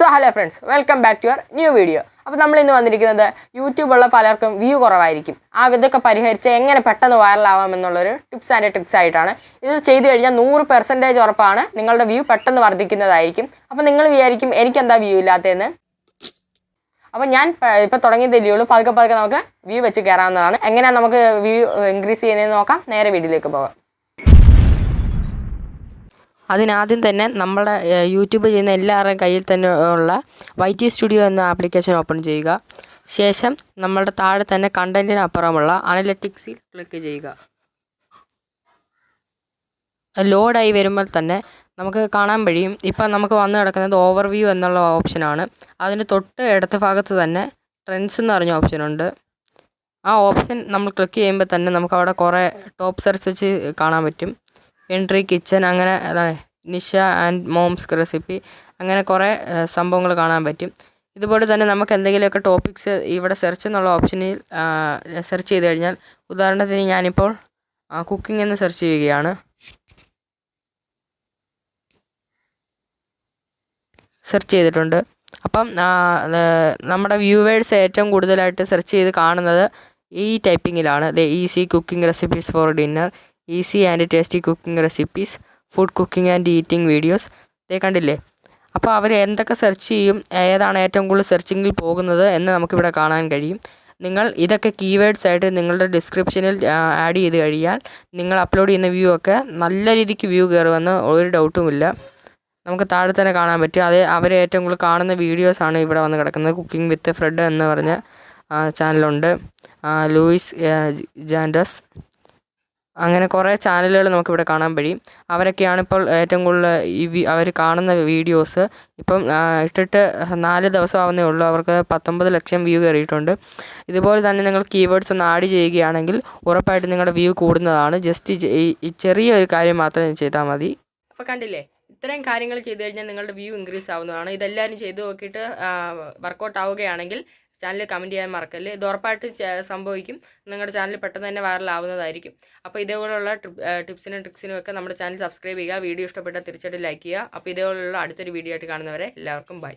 So hello friends welcome back to your new video അപ്പോൾ നമ്മൾ ഇന്ന് വന്നിരിക്കുന്നത് യൂട്യൂബുള്ള പലർക്കും വ്യൂ കുറവായിരിക്കും. ആ ഇതൊക്കെ പരിഹരിച്ച് എങ്ങനെ പെട്ടെന്ന് വൈറലാവാം എന്നുള്ളൊരു ടിപ്സ് ആൻഡ് ടിപ്സ് ആയിട്ടാണ്. ഇത് ചെയ്തു കഴിഞ്ഞാൽ നൂറ് പെർസെന്റേജ് ഉറപ്പാണ് നിങ്ങളുടെ വ്യൂ പെട്ടെന്ന് വർദ്ധിക്കുന്നതായിരിക്കും. അപ്പോൾ നിങ്ങൾ വിചാരിക്കും എനിക്കെന്താ വ്യൂ ഇല്ലാത്തതെന്ന്? അപ്പോൾ ഞാൻ ഇപ്പോൾ തുടങ്ങിയതല്ലേ ഉള്ളൂ. പതുക്കെ പതുക്കെ നമുക്ക് വ്യൂ വെച്ച് കയറാവുന്നതാണ് എങ്ങനെയാണ് നമുക്ക് വ്യൂ ഇൻക്രീസ് ചെയ്യുന്നതെന്ന് നോക്കാം. നേരെ വീഡിയോയിലേക്ക് പോകാം. അതിനാദ്യം തന്നെ നമ്മുടെ യൂട്യൂബ് ചെയ്യുന്ന എല്ലാവരുടെയും കയ്യിൽ തന്നെ ഉള്ള വൈ ടി സ്റ്റുഡിയോ എന്ന ആപ്ലിക്കേഷൻ ഓപ്പൺ ചെയ്യുക. ശേഷം നമ്മളുടെ താഴെ തന്നെ കണ്ടന്റിന് അപ്പുറമുള്ള അനലറ്റിക്സിൽ ക്ലിക്ക് ചെയ്യുക. ലോഡായി വരുമ്പോൾ തന്നെ നമുക്ക് കാണാൻ കഴിയും. ഇപ്പം നമുക്ക് വന്നു കിടക്കുന്നത് ഓവർവ്യൂ എന്നുള്ള ഓപ്ഷനാണ് അതിന് തൊട്ട് ഇടത്ത് ഭാഗത്ത് തന്നെ ട്രെൻഡ്സ് എന്ന് പറഞ്ഞ ഓപ്ഷനുണ്ട് ആ ഓപ്ഷൻ നമ്മൾ ക്ലിക്ക് ചെയ്യുമ്പോൾ തന്നെ നമുക്ക് അവിടെ കുറേ ടോപ്പ് സെർച്ച് കാണാൻ പറ്റും. എൻട്രി കിച്ചൺ അങ്ങനെ അതാണ്. നിഷ ആൻഡ് മോംസ് റെസിപ്പി അങ്ങനെ കുറേ സംഭവങ്ങൾ കാണാൻ പറ്റും. ഇതുപോലെ തന്നെ നമുക്ക് എന്തെങ്കിലുമൊക്കെ ടോപ്പിക്സ് ഇവിടെ സെർച്ച് എന്നുള്ള ഓപ്ഷനിൽ സെർച്ച് ചെയ്ത് കഴിഞ്ഞാൽ ഉദാഹരണത്തിന് ഞാനിപ്പോൾ കുക്കിംഗ് എന്ന് സെർച്ച് ചെയ്യുകയാണ്. സെർച്ച് ചെയ്തിട്ടുണ്ട്. അപ്പം നമ്മുടെ വ്യൂവേഴ്സ് ഏറ്റവും കൂടുതലായിട്ട് സെർച്ച് ചെയ്ത് കാണുന്നത് ഈ ടൈപ്പിങ്ങിലാണ് the easy cooking recipes for dinner easy and tasty cooking recipes food cooking and eating videos ഇതേ കണ്ടില്ലേ? അപ്പോൾ അവർ എന്തൊക്കെ സെർച്ച് ചെയ്യും ഏതാണ് ഏറ്റവും കൂടുതൽ സെർച്ചിങ്ങിൽ പോകുന്നത് എന്ന് നമുക്കിവിടെ കാണാൻ കഴിയും. നിങ്ങൾ ഇതൊക്കെ കീവേഡ്സ് ആയിട്ട് നിങ്ങളുടെ ഡിസ്ക്രിപ്ഷനിൽ ആഡ് ചെയ്ത് കഴിയാൽ നിങ്ങൾ അപ്ലോഡ് ചെയ്യുന്ന വ്യൂ ഒക്കെ നല്ല രീതിക്ക് വ്യൂ കയറുമെന്ന് ഒരു ഡൗട്ടുമില്ല നമുക്ക് താഴെ തന്നെ കാണാൻ പറ്റും. അത് അവർ ഏറ്റവും കൂടുതൽ കാണുന്ന വീഡിയോസാണ് ഇവിടെ വന്ന് കിടക്കുന്നത്. കുക്കിംഗ് വിത്ത് ഫ്രെഡ് എന്ന് പറഞ്ഞ ചാനലുണ്ട് ലൂയിസ് ജാൻഡസ് അങ്ങനെ കുറേ ചാനലുകൾ നമുക്കിവിടെ കാണാൻ കഴിയും. അവരൊക്കെയാണ് ഇപ്പോൾ ഏറ്റവും കൂടുതൽ ഈ അവർ കാണുന്ന വീഡിയോസ്. ഇപ്പം ഇട്ടിട്ട് നാല് ദിവസം ആവുന്നേ ഉള്ളൂ. അവർക്ക് പത്തൊമ്പത് ലക്ഷം വ്യൂ കയറിയിട്ടുണ്ട്. ഇതുപോലെ തന്നെ നിങ്ങൾ കീവേഡ്സ് ഒന്ന് ആഡ് ചെയ്യുകയാണെങ്കിൽ ഉറപ്പായിട്ട് നിങ്ങളുടെ വ്യൂ കൂടുന്നതാണ്. ജസ്റ്റ് ഈ ചെറിയ ഒരു കാര്യം മാത്രം ചെയ്താൽ മതി. അപ്പോൾ കണ്ടില്ലേ? ഇത്രയും കാര്യങ്ങൾ ചെയ്തു കഴിഞ്ഞാൽ നിങ്ങളുടെ വ്യൂ ഇൻക്രീസ് ആവുന്നതാണ്. ഇതെല്ലാവരും ചെയ്തു നോക്കിയിട്ട് വർക്കൗട്ട് ആവുകയാണെങ്കിൽ ചാനൽ കമന്റ് ചെയ്യാൻ മറക്കല്ല്? ഇത് ഉറപ്പായിട്ട് സംഭവിക്കും. നിങ്ങളുടെ ചാനൽ പെട്ടെന്ന് തന്നെ വൈറലാവുന്നതായിരിക്കും. അപ്പോൾ ഇതേപോലുള്ള ടിപ്സിനും ട്രിക്സിനും ഒക്കെ നമ്മുടെ ചാനൽ സബ്സ്ക്രൈബ് ചെയ്യുക. വീഡിയോ ഇഷ്ടപ്പെട്ടാൽ തീർച്ചയായിട്ടും ലൈക്ക് ചെയ്യുക. അപ്പോൾ ഇതേപോലുള്ള അടുത്തൊരു വീഡിയോ ആയിട്ട് കാണുന്നവരെ എല്ലാവർക്കും ബൈ.